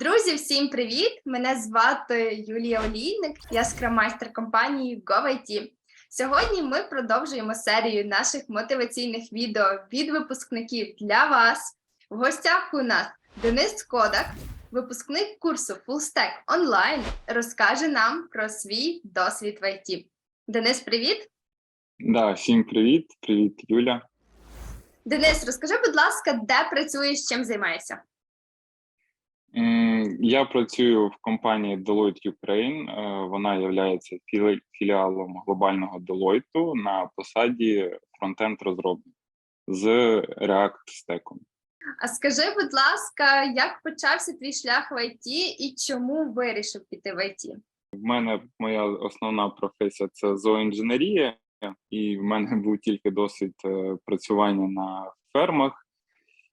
Друзі, всім привіт! Мене звати Юлія Олійник, я скрамайстер компанії GoIT. Сьогодні ми продовжуємо серію наших мотиваційних відео від випускників для вас. В гостях у нас Денис Кодак, випускник курсу FullStack Online, розкаже нам про свій досвід в IT. Денис, привіт! Да, всім привіт, привіт, Юля. Денис, розкажи, будь ласка, де працюєш, чим займаєшся? Я працюю в компанії Deloitte Ukraine. Е, Вона є філіалом глобального Deloitte на посаді фронтенд розробник з React стеком. А скажи, будь ласка, як почався твій шлях в IT і чому вирішив піти в IT? В мене моя основна професія це зооінженерія, і в мене був тільки досвід е, працювання на фермах.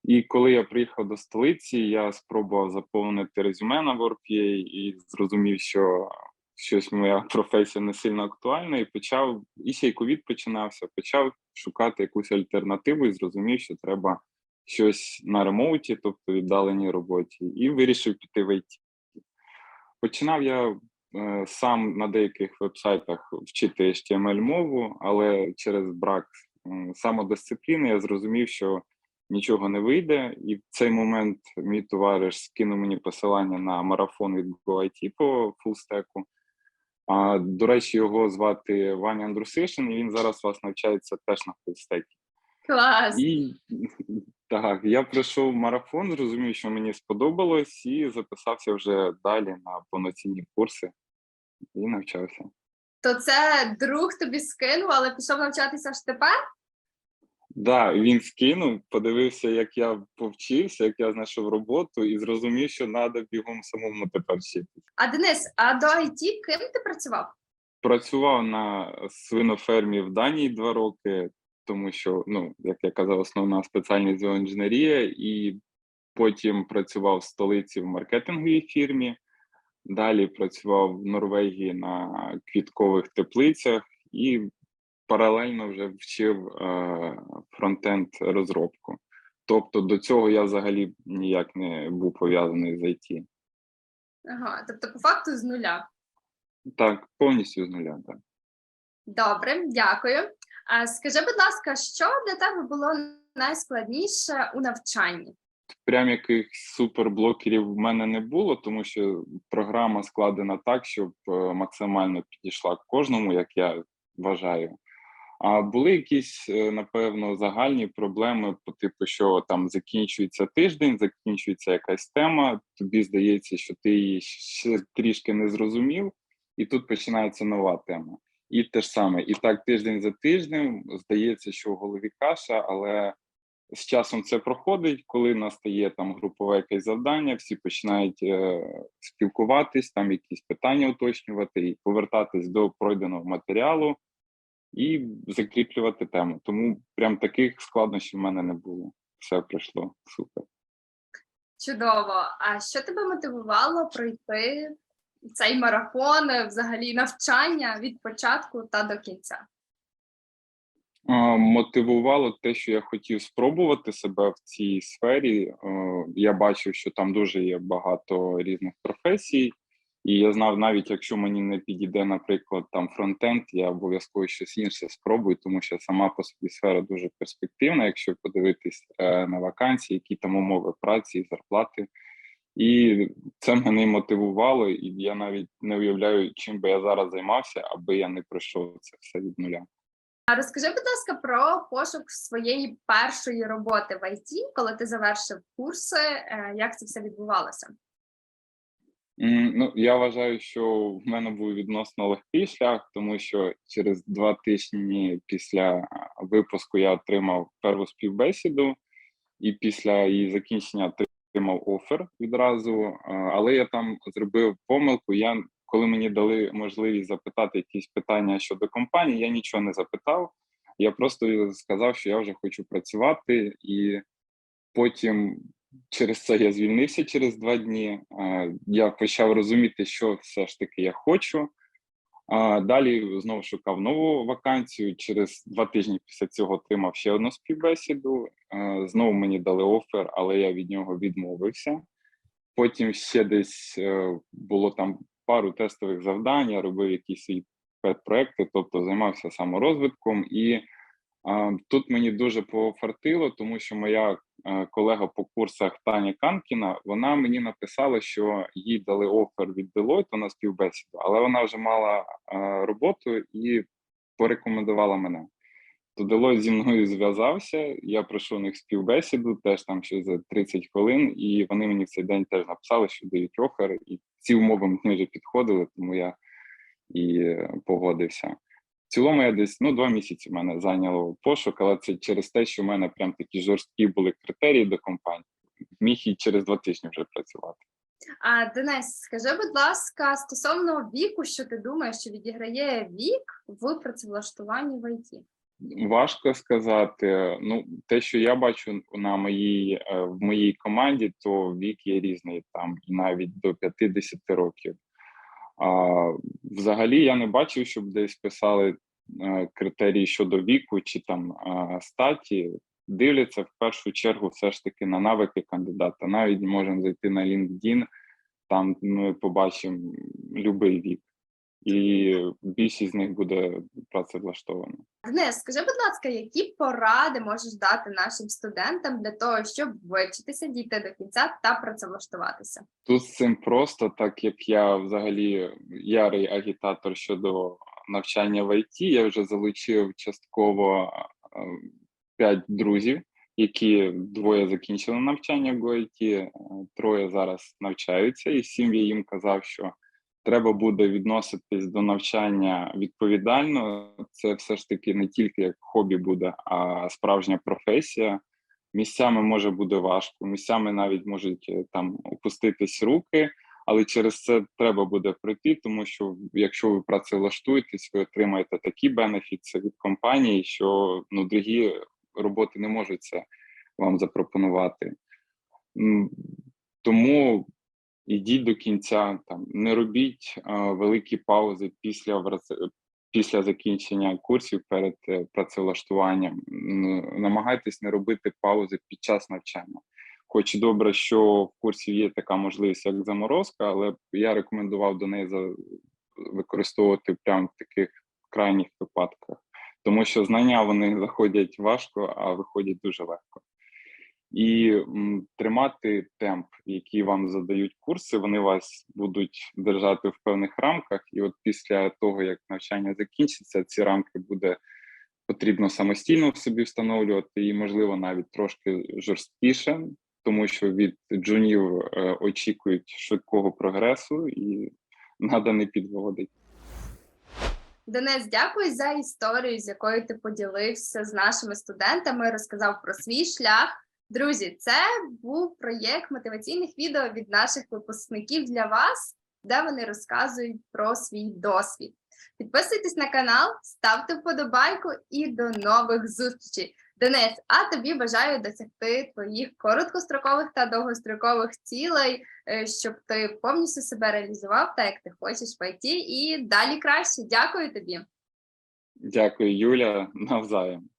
І коли я приїхав до столиці, я спробував заповнити резюме на WorkPA і зрозумів, що щось моя професія не сильно актуальна, і почав і ще й ковід починався. Почав шукати якусь альтернативу і зрозумів, що треба щось на ремоуті, тобто віддаленій роботі, і вирішив піти в IT. Починав я е, сам на деяких вебсайтах вчити HTML мову, але через брак самодисципліни я зрозумів, що нічого не вийде. І в цей момент мій товариш скинув мені посилання на марафон від GoIT по фулстеку. А, до речі, його звати Ваня Андрусишин, і він зараз вас навчається теж на фулстекі. Клас! І так, я пройшов марафон, зрозумів, що мені сподобалось, і записався вже далі на повноцінні курси і навчався. То це друг тобі скинув, але пішов навчатися аж тепер? Да, він скинув, подивився, як я повчився, як я знайшов роботу, і зрозумів, що треба бігом самому тепер вчитися. А Денис, а до IT ким ти працював? Працював на свинофермі в Данії два роки, тому що, ну, як я казав, основна спеціальність зооінженерія, і потім працював в столиці в маркетинговій фірмі. Далі працював в Норвегії на квіткових теплицях і паралельно вже вчив е, фронтенд розробку. Тобто до цього я взагалі ніяк не був пов'язаний з IT. Ага, тобто, по факту з нуля. Так, повністю з нуля. Так. Добре, дякую. А скажи, будь ласка, що для тебе було найскладніше у навчанні? Прям якихось суперблокерів в мене не було, тому що програма складена так, щоб е, максимально підійшла кожному, як я вважаю. А були якісь, е, напевно, загальні проблеми, по типу, що там закінчується тиждень, закінчується якась тема, тобі здається, що ти її ще трішки не зрозумів, і тут починається нова тема. І те ж саме, і так тиждень за тижнем здається, що в голові каша, але з часом це проходить, коли настає там групове якесь завдання, всі починають е, спілкуватись, там якісь питання уточнювати і повертатись до пройденого матеріалу і закріплювати тему. Тому прям таких складнощів в мене не було. Все пройшло супер. Чудово. А що тебе мотивувало пройти цей марафон, взагалі навчання від початку та до кінця? Мотивувало те, що я хотів спробувати себе в цій сфері. Е, Я бачив, що там дуже є багато різних професій, і я знав, навіть якщо мені не підійде, наприклад, там фронтенд, я обов'язково щось інше спробую, тому що сама по собі сфера дуже перспективна, якщо подивитись е, на вакансії, які там умови праці зарплати. І це мене мотивувало, і я навіть не уявляю, чим би я зараз займався, аби я не пройшов це все від нуля. А розкажи, будь ласка, про пошук своєї першої роботи в IT, коли ти завершив курси, е, як це все відбувалося? Ну, я вважаю, що в мене був відносно легкий шлях, тому що через два тижні після випуску я отримав перву співбесіду, і після її закінчення отримав офер відразу. Але я там зробив помилку. Я коли мені дали можливість запитати якісь питання щодо компанії, я нічого не запитав. Я просто сказав, що я вже хочу працювати, і потім через це я звільнився через два дні. Я почав розуміти, що все ж таки я хочу. Далі знову шукав нову вакансію. Через два тижні після цього отримав ще одну співбесіду. Знову мені дали офер, але я від нього відмовився. Потім ще десь е, було там пару тестових завдань, я робив якісь свої пет-проекти, тобто займався саморозвитком. І тут мені дуже пофартило, тому що моя е, колега по курсах Таня Канкіна, вона мені написала, що їй дали офер від Deloitte на співбесіду, але вона вже мала е, роботу і порекомендувала мене. То Deloitte зі мною зв'язався. Я пройшов у них співбесіду, теж там ще за 30 хвилин, і вони мені в цей день теж написали, що дають офер, і ці умови мені вже підходили, тому я і е, погодився. Цілому я десь ну два місяці в мене зайняло пошук, але це через те, що в мене прям такі жорсткі були критерії до компанії. Міг і через два тижні вже працювати. А Денис, скажи, будь ласка, стосовно віку, що ти думаєш, що відіграє вік в працевлаштуванні в ІТ? Важко сказати. Ну, те, що я бачу на моїй е, в моїй команді, то вік є різний там і навіть до 50 років. А, взагалі я не бачив, щоб десь писали критерії щодо віку чи там е, статі. Дивляться в першу чергу все ж таки на навики кандидата. Навіть можемо зайти на LinkedIn, там ми побачимо будь-який вік, і більшість з них буде працевлаштована. Денис, скажи, будь ласка, які поради можеш дати нашим студентам для того, щоб вивчитися, дійти до кінця та працевлаштуватися? Тут з цим просто, так як я взагалі ярий агітатор щодо навчання в ІТ, я вже залучив частково п'ять друзів, які двоє закінчили навчання в ГОІТ, е, троє зараз навчаються, і всім я їм казав, що треба буде відноситись до навчання відповідально. Це все ж таки не тільки як хобі буде, а справжня професія. Місцями може буде важко, місцями навіть можуть е, там опуститись руки, але через це треба буде пройти, тому що якщо ви працевлаштуєтесь, ви отримаєте такі бенефіти від компанії, що ну другі роботи не можуть це вам запропонувати. Тому ідіть до кінця, там не робіть а, великі паузи після після закінчення курсів перед е, працевлаштуванням. Намагайтесь не робити паузи під час навчання. Хоч добре, що в курсі є така можливість, як заморозка, але я рекомендував до неї використовувати прямо в таких крайніх випадках, тому що знання вони заходять важко, а виходять дуже легко. І тримати темп, який вам задають курси, вони вас будуть держати в певних рамках. І от після того, як навчання закінчиться, ці рамки буде потрібно самостійно в собі встановлювати, і можливо навіть трошки жорсткіше, тому що від джунів е, очікують швидкого прогресу, і треба не підводити. Денис, дякую за історію, з якою ти поділився з нашими студентами, розказав про свій шлях. Друзі, це був проєкт мотиваційних відео від наших випускників для вас, де вони розказують про свій досвід. Підписуйтесь на канал, ставте вподобайку і до нових зустрічей. Денис, а тобі бажаю досягти твоїх короткострокових та довгострокових цілей, е, щоб ти повністю себе реалізував так, як ти хочеш в ІТ, і далі краще. Дякую тобі. Дякую, Юля. Навзаєм.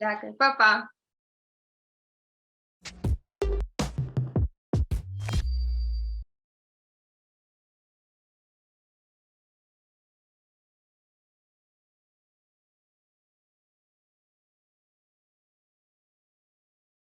Дякую, Па-па.